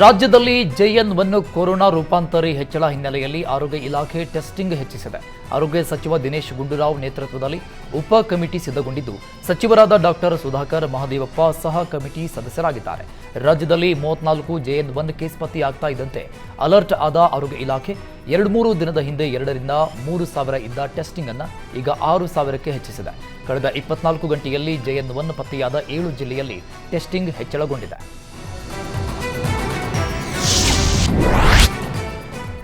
ರಾಜ್ಯದಲ್ಲಿ JN one corona ರೂಪಾಂತರಿ ಹೆಚ್ಚಳ ಹಿನ್ನೆಲೆಯಲ್ಲಿ ಆರೋಗ್ಯ ಇಲಾಖೆ ಟೆಸ್ಟಿಂಗ್ ಹೆಚ್ಚಿಸಿದೆ. ಆರೋಗ್ಯ ಸಚಿವ ದಿನೇಶ್ ಗುಂಡೂರಾವ್ ನೇತೃತ್ವದಲ್ಲಿ ಉಪ ಕಮಿಟಿ ಸಿದ್ಧಗೊಂಡಿದ್ದು, ಸಚಿವರಾದ ಡಾಕ್ಟರ್ ಸುಧಾಕರ್ ಮಹಾದೇವಪ್ಪ ಸಹ ಕಮಿಟಿ ಸದಸ್ಯರಾಗಿದ್ದಾರೆ. ರಾಜ್ಯದಲ್ಲಿ ಮೂವತ್ನಾಲ್ಕು ಜೆಎನ್ ಒನ್ ಕೇಸ್ ಪತ್ತೆಯಾಗ್ತಾ ಇದ್ದಂತೆ ಅಲರ್ಟ್ ಆದ ಆರೋಗ್ಯ ಇಲಾಖೆ ಎರಡು ಮೂರು ದಿನದ ಹಿಂದೆ ಎರಡರಿಂದ ಮೂರು ಸಾವಿರ ಇದ್ದ ಟೆಸ್ಟಿಂಗ್ ಅನ್ನು ಈಗ ಆರು ಸಾವಿರಕ್ಕೆ ಹೆಚ್ಚಿಸಿದೆ. ಕಳೆದ ಇಪ್ಪತ್ನಾಲ್ಕು ಗಂಟೆಯಲ್ಲಿ ಜೆಎನ್ ಒನ್ ಪತ್ತೆಯಾದ ಏಳು ಜಿಲ್ಲೆಯಲ್ಲಿ ಟೆಸ್ಟಿಂಗ್ ಹೆಚ್ಚಳಗೊಂಡಿದೆ.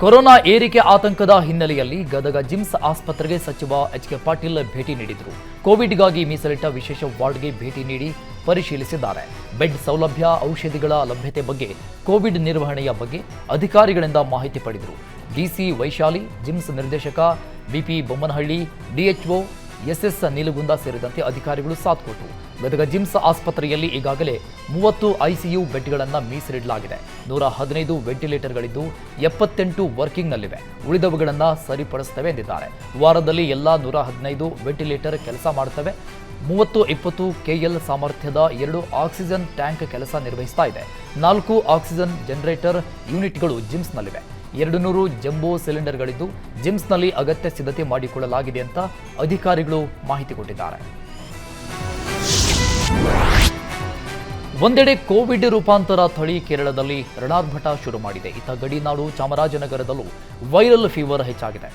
ಕೊರೋನಾ ಏರಿಕೆ ಆತಂಕದ ಹಿನ್ನೆಲೆಯಲ್ಲಿ ಗದಗ ಜಿಮ್ಸ್ ಆಸ್ಪತ್ರೆಗೆ ಸಚಿವ ಎಚ್ ಕೆ ಪಾಟೀಲ್ ಭೇಟಿ ನೀಡಿದರು. ಕೋವಿಡ್ಗಾಗಿ ಮೀಸಲಿಟ್ಟ ವಿಶೇಷ ವಾರ್ಡ್ಗೆ ಭೇಟಿ ನೀಡಿ ಪರಿಶೀಲಿಸಿದ್ದಾರೆ. ಬೆಡ್ ಸೌಲಭ್ಯ, ಔಷಧಿಗಳ ಲಭ್ಯತೆ ಬಗ್ಗೆ, ಕೋವಿಡ್ ನಿರ್ವಹಣೆಯ ಬಗ್ಗೆ ಅಧಿಕಾರಿಗಳಿಂದ ಮಾಹಿತಿ ಪಡೆದರು. ಡಿಸಿ ವೈಶಾಲಿ, ಜಿಮ್ಸ್ ನಿರ್ದೇಶಕ BP Bommanahalli DHO SS Nilagunda ಸೇರಿದಂತೆ ಅಧಿಕಾರಿಗಳು ಸಾಥ್ ಕೊಟ್ಟರು ಗದಗ ಜಿಮ್ಸ್ ಆಸ್ಪತ್ರೆಯಲ್ಲಿ ಈಗಾಗಲೇ ಮೂವತ್ತು ಐಸಿಯು ಬೆಡ್ಗಳನ್ನು ಮೀಸಲಿಡಲಾಗಿದೆ. ನೂರ ಹದಿನೈದು ವೆಂಟಿಲೇಟರ್ಗಳಿದ್ದು ಎಪ್ಪತ್ತೆಂಟು ವರ್ಕಿಂಗ್ನಲ್ಲಿವೆ. ಉಳಿದವುಗಳನ್ನು ಸರಿಪಡಿಸುತ್ತವೆ ಎಂದಿದ್ದಾರೆ. ವಾರದಲ್ಲಿ ಎಲ್ಲ ನೂರ ಹದಿನೈದು ವೆಂಟಿಲೇಟರ್ ಕೆಲಸ ಮಾಡುತ್ತವೆ. ಮೂವತ್ತು ಇಪ್ಪತ್ತು ಕೆಎಲ್ ಸಾಮರ್ಥ್ಯದ ಎರಡು ಆಕ್ಸಿಜನ್ ಟ್ಯಾಂಕ್ ಕೆಲಸ ನಿರ್ವಹಿಸ್ತಾ ಇದೆ. ನಾಲ್ಕು ಆಕ್ಸಿಜನ್ ಜನರೇಟರ್ ಯೂನಿಟ್ಗಳು ಜಿಮ್ಸ್ನಲ್ಲಿವೆ. ಎರಡು ನೂರು ಜಂಬೋ ಸಿಲಿಂಡರ್ಗಳಿದ್ದು ಜಿಮ್ಸ್ನಲ್ಲಿ ಅಗತ್ಯ ಸಿದ್ಧತೆ ಮಾಡಿಕೊಳ್ಳಲಾಗಿದೆ ಅಂತ ಅಧಿಕಾರಿಗಳು ಮಾಹಿತಿ ಕೊಟ್ಟಿದ್ದಾರೆ. ಒಂದೆಡೆ ಕೋವಿಡ್ ರೂಪಾಂತರ ತಳಿ ಕೇರಳದಲ್ಲಿ ರಣಾರ್ಭಟ ಶುರು ಮಾಡಿದೆ. ಇತ್ತ ಗಡಿನಾಡು ಚಾಮರಾಜನಗರದಲ್ಲೂ ವೈರಲ್ ಫೀವರ್ ಹೆಚ್ಚಾಗಿದೆ.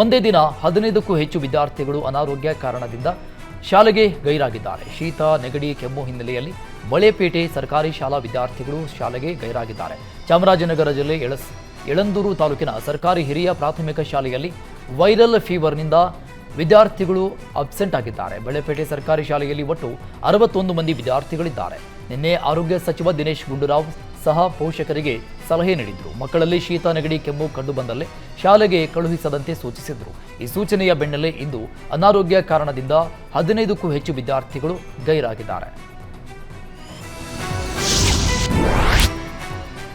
ಒಂದೇ ದಿನ ಹದಿನೈದಕ್ಕೂ ಹೆಚ್ಚು ವಿದ್ಯಾರ್ಥಿಗಳು ಅನಾರೋಗ್ಯ ಕಾರಣದಿಂದ ಶಾಲೆಗೆ ಗೈರಾಗಿದ್ದಾರೆ. ಶೀತ, ನೆಗಡಿ, ಕೆಮ್ಮು ಹಿನ್ನೆಲೆಯಲ್ಲಿ ಮಳೆಪೇಟೆ ಸರ್ಕಾರಿ ಶಾಲಾ ವಿದ್ಯಾರ್ಥಿಗಳು ಶಾಲೆಗೆ ಗೈರಾಗಿದ್ದಾರೆ. ಚಾಮರಾಜನಗರ ಜಿಲ್ಲೆ ಎಳಸ್ ಯಳಂದೂರು ತಾಲೂಕಿನ ಸರ್ಕಾರಿ ಹಿರಿಯ ಪ್ರಾಥಮಿಕ ಶಾಲೆಯಲ್ಲಿ ವೈರಲ್ ಫೀವರ್ನಿಂದ ವಿದ್ಯಾರ್ಥಿಗಳು ಅಬ್ಸೆಂಟ್ ಆಗಿದ್ದಾರೆ. ಬೆಳೆಪೇಟೆ ಸರ್ಕಾರಿ ಶಾಲೆಯಲ್ಲಿ ಒಟ್ಟು ಅರವತ್ತೊಂದು ಮಂದಿ ವಿದ್ಯಾರ್ಥಿಗಳಿದ್ದಾರೆ. ನಿನ್ನೆ ಆರೋಗ್ಯ ಸಚಿವ ದಿನೇಶ್ ಗುಂಡೂರಾವ್ ಸಹ ಪೋಷಕರಿಗೆ ಸಲಹೆ ನೀಡಿದರು. ಮಕ್ಕಳಲ್ಲಿ ಶೀತ, ನೆಗಡಿ, ಕೆಮ್ಮು ಕಂಡುಬಂದಲ್ಲೇ ಶಾಲೆಗೆ ಕಳುಹಿಸದಂತೆ ಸೂಚಿಸಿದರು. ಈ ಸೂಚನೆಯ ಬೆನ್ನಲ್ಲೇ ಇಂದು ಅನಾರೋಗ್ಯ ಕಾರಣದಿಂದ ಹದಿನೈದಕ್ಕೂ ಹೆಚ್ಚು ವಿದ್ಯಾರ್ಥಿಗಳು ಗೈರಾಗಿದ್ದಾರೆ.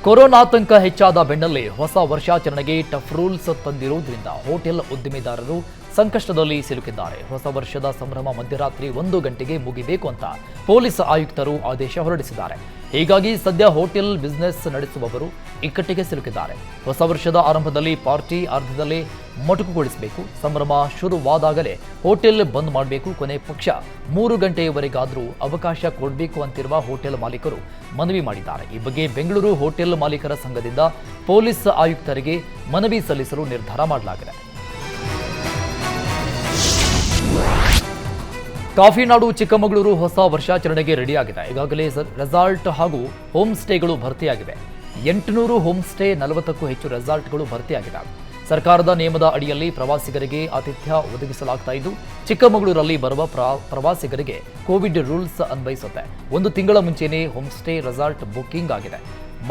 ಕೊರೋನಾತಂಕ ಹೆಚ್ಚಾದ ಬೆನ್ನಲ್ಲೇ ಹೊಸ ವರ್ಷಾಚರಣೆಗೆ ಟಫ್ ರೂಲ್ಸ್ ತಂದಿರುವುದರಿಂದ ಹೋಟೆಲ್ ಉದ್ದಿಮೆದಾರರು ಸಂಕಷ್ಟದಲ್ಲಿ ಸಿಲುಕಿದ್ದಾರೆ. ಹೊಸ ವರ್ಷದ ಸಂಭ್ರಮ ಮಧ್ಯರಾತ್ರಿ ಒಂದು ಗಂಟೆಗೆ ಮುಗಿಬೇಕು ಅಂತ ಪೊಲೀಸ್ ಆಯುಕ್ತರು ಆದೇಶ ಹೊರಡಿಸಿದ್ದಾರೆ. ಹೀಗಾಗಿ ಸದ್ಯ ಹೋಟೆಲ್ ಬಿಸ್ನೆಸ್ ನಡೆಸುವವರು ಇಕ್ಕಟ್ಟಿಗೆ ಸಿಲುಕಿದ್ದಾರೆ. ಹೊಸ ವರ್ಷದ ಆರಂಭದಲ್ಲಿ ಪಾರ್ಟಿ ಅರ್ಧದಲ್ಲಿ ಮೊಟಕುಗೊಳಿಸಬೇಕು. ಸಂಭ್ರಮ ಶುರುವಾದಾಗಲೇ ಹೋಟೆಲ್ ಬಂದ್ ಮಾಡಬೇಕು. ಕೊನೆ ಪಕ್ಷ ಮೂರು ಗಂಟೆಯವರೆಗಾದರೂ ಅವಕಾಶ ಕೊಡಬೇಕು ಅಂತಿರುವ ಹೋಟೆಲ್ ಮಾಲೀಕರು ಮನವಿ ಮಾಡಿದ್ದಾರೆ. ಈ ಬಗ್ಗೆ ಬೆಂಗಳೂರು ಹೋಟೆಲ್ ಮಾಲೀಕರ ಸಂಘದಿಂದ ಪೊಲೀಸ್ ಆಯುಕ್ತರಿಗೆ ಮನವಿ ಸಲ್ಲಿಸಲು ನಿರ್ಧಾರ ಮಾಡಲಾಗಿದೆ. ಕಾಫಿನಾಡು, ಚಿಕ್ಕಮಗಳೂರು ಹೊಸ ವರ್ಷಾಚರಣೆಗೆ ರೆಡಿಯಾಗಿದೆ. ಈಗಾಗಲೇ ರೆಸಾರ್ಟ್ ಹಾಗೂ ಹೋಮ್ ಸ್ಟೇಗಳು ಭರ್ತಿಯಾಗಿವೆ. ಎಂಟುನೂರು ಹೋಮ್ ಸ್ಟೇ ನಲವತ್ತಕ್ಕೂ ಹೆಚ್ಚು ರೆಸಾರ್ಟ್ಗಳು ಭರ್ತಿಯಾಗಿದೆ ಸರ್ಕಾರದ ನಿಯಮದ ಅಡಿಯಲ್ಲಿ ಪ್ರವಾಸಿಗರಿಗೆ ಆತಿಥ್ಯ ಒದಗಿಸಲಾಗ್ತಾ ಇದ್ದು, ಚಿಕ್ಕಮಗಳೂರಲ್ಲಿ ಬರುವ ಪ್ರವಾಸಿಗರಿಗೆ ಕೋವಿಡ್ ರೂಲ್ಸ್ ಅನ್ವಯಿಸುತ್ತೆ. ಒಂದು ತಿಂಗಳ ಮುಂಚೆನೇ ಹೋಮ್ ಸ್ಟೇ ರೆಸಾರ್ಟ್ ಬುಕ್ಕಿಂಗ್ ಆಗಿದೆ.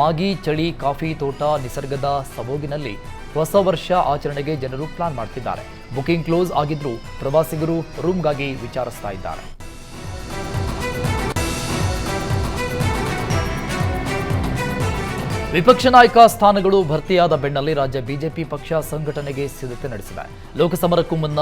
ಮಾಗಿ, ಚಳಿ, ಕಾಫಿ, ತೋಟ, ನಿಸರ್ಗದ ಸಬೋಗಿನಲ್ಲಿ ಹೊಸ ವರ್ಷ ಆಚರಣೆಗೆ ಜನರು ಪ್ಲಾನ್ ಮಾಡ್ತಿದ್ದಾರೆ. ಬುಕಿಂಗ್ ಕ್ಲೋಸ್ ಆಗಿದ್ರೂ ಪ್ರವಾಸಿಗರು ರೂಮ್ಗಾಗಿ ವಿಚಾರಿಸ್ತಾ ಇದ್ದಾರೆ. ವಿಪಕ್ಷ ನಾಯಕ ಸ್ಥಾನಗಳು ಭರ್ತಿಯಾದ ಬೆನ್ನಲ್ಲೇ ರಾಜ್ಯ ಬಿಜೆಪಿ ಪಕ್ಷ ಸಂಘಟನೆಗೆ ಸಿದ್ಧತೆ ನಡೆಸಿದೆ. ಲೋಕಸಮರಕ್ಕೂ ಮುನ್ನ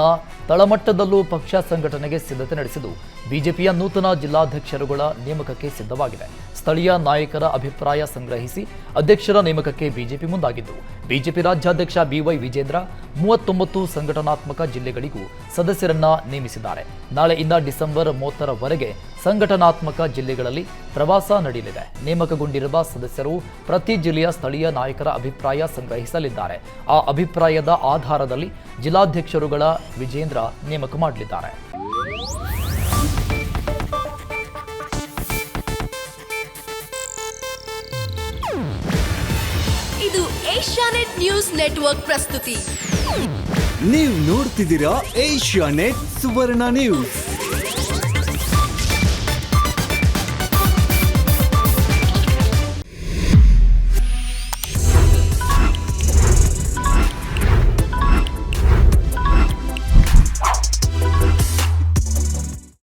ತಳಮಟ್ಟದಲ್ಲೂ ಪಕ್ಷ ಸಂಘಟನೆಗೆ ಸಿದ್ಧತೆ ನಡೆಸಿದ್ದು ಬಿಜೆಪಿಯ ನೂತನ ಜಿಲ್ಲಾಧ್ಯಕ್ಷರುಗಳ ನೇಮಕಕ್ಕೆ ಸಿದ್ಧವಾಗಿದೆ. ಸ್ಥಳೀಯ ನಾಯಕರ ಅಭಿಪ್ರಾಯ ಸಂಗ್ರಹಿಸಿ ಅಧ್ಯಕ್ಷರ ನೇಮಕಕ್ಕೆ ಬಿಜೆಪಿ ಮುಂದಾಗಿದ್ದು, ಬಿಜೆಪಿ ರಾಜ್ಯಾಧ್ಯಕ್ಷ ಬಿವೈ ವಿಜೇಂದ್ರ ಮೂವತ್ತೊಂಬತ್ತು ಸಂಘಟನಾತ್ಮಕ ಜಿಲ್ಲೆಗಳಿಗೂ ಸದಸ್ಯರನ್ನ ನೇಮಿಸಿದ್ದಾರೆ. ನಾಳೆಯಿಂದ ಡಿಸೆಂಬರ್ ಮೂವತ್ತರವರೆಗೆ ಸಂಘಟನಾತ್ಮಕ ಜಿಲ್ಲೆಗಳಲ್ಲಿ ಪ್ರವಾಸ ನಡೆಯಲಿದೆ. ನೇಮಕಗೊಂಡಿರುವ ಸದಸ್ಯರು ಪ್ರತಿ ಜಿಲ್ಲೆಯ ಸ್ಥಳೀಯ ನಾಯಕರ ಅಭಿಪ್ರಾಯ ಸಂಗ್ರಹಿಸಲಿದ್ದಾರೆ. ಆ ಅಭಿಪ್ರಾಯದ ಆಧಾರದಲ್ಲಿ ಜಿಲ್ಲಾಧ್ಯಕ್ಷರುಗಳ ವಿಜೇಂದ್ರ ನೇಮಕ ಮಾಡಲಿದ್ದಾರೆ. ಇದು ಏಷ್ಯಾನೆಟ್ ನ್ಯೂಸ್ ನೆಟ್ವರ್ಕ್ ಪ್ರಸ್ತುತಿ. ನೀವು ನೋಡ್ತಿದ್ದೀರಾ ಏಷ್ಯಾ ನೆಟ್ ಸುವರ್ಣ ನ್ಯೂಸ್.